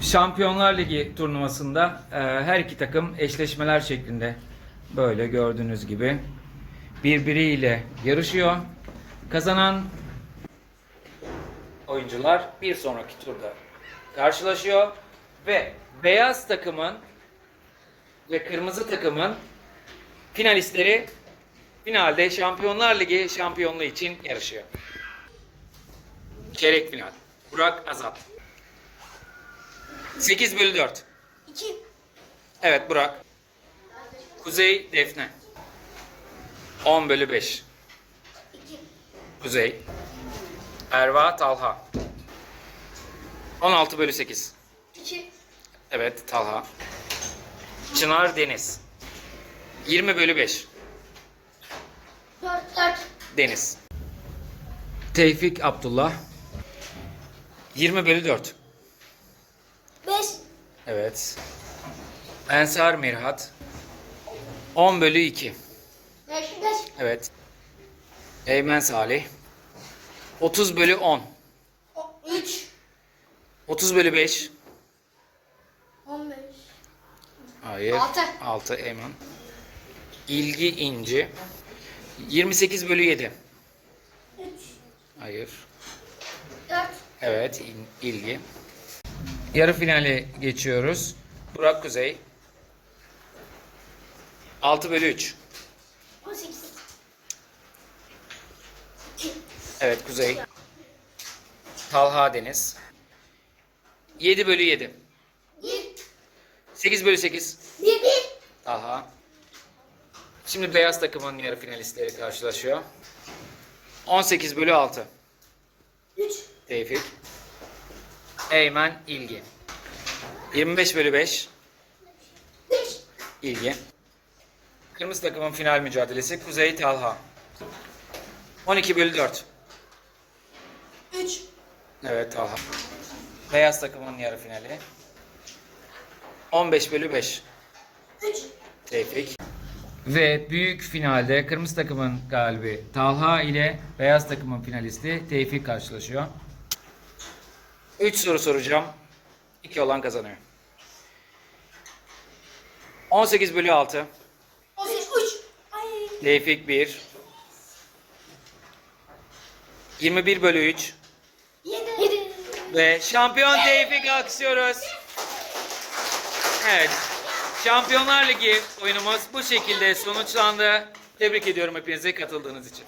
Şampiyonlar Ligi turnuvasında e, her iki takım eşleşmeler şeklinde böyle gördüğünüz gibi birbiriyle yarışıyor. Kazanan oyuncular bir sonraki turda karşılaşıyor ve beyaz takımın ve kırmızı takımın finalistleri finalde Şampiyonlar Ligi şampiyonluğu için yarışıyor. Çeyrek final. Burak Azat. 8 bölü 4. 2. Evet Burak. Kuzey Defne. 10 bölü 5. 2. Kuzey. Erva Talha. 16 bölü 8. 2. Evet Talha. Çınar Deniz. 20 bölü 5. 4. 4. Deniz. Tevfik Abdullah. 20 bölü 4. 5. Evet. Ensar Mirhat. 10 bölü 2. 5. 5. Evet. Eymen Salih. 30 bölü 10. 3. 30 bölü 5. 15. Hayır. Altı. 6 Eymen. İlgi İnci. 28 bölü 7. 3. Hayır. 4. Evet İl- ilgi. Yarı finale geçiyoruz. Burak Kuzey. 6 bölü 3. 18. Evet Kuzey. Talha Deniz. 7 bölü 7. 1. 8 bölü 8. 1. 1. Talha. Şimdi beyaz takımın yarı finalistleri karşılaşıyor. 18 bölü 6. 3. Tevfik. Eymen İlgi. 25 bölü 5. 5. İlgi. Kırmızı takımın final mücadelesi Kuzey Talha. 12 bölü 4. 3. Evet Talha. Beyaz takımın yarı finali. 15 bölü 5. 3. Tevfik. Ve büyük finalde kırmızı takımın galibi Talha ile beyaz takımın finalisti Tevfik karşılaşıyor. 3 soru soracağım. 2 olan kazanıyor. 18 bölü 6. 18. 3. Ay. Tevfik 1. 21 bölü 3. 7. 7. Ve şampiyon Tevfik alkışlıyoruz. Evet. Şampiyonlar Ligi oyunumuz bu şekilde sonuçlandı. Tebrik ediyorum hepinize katıldığınız için.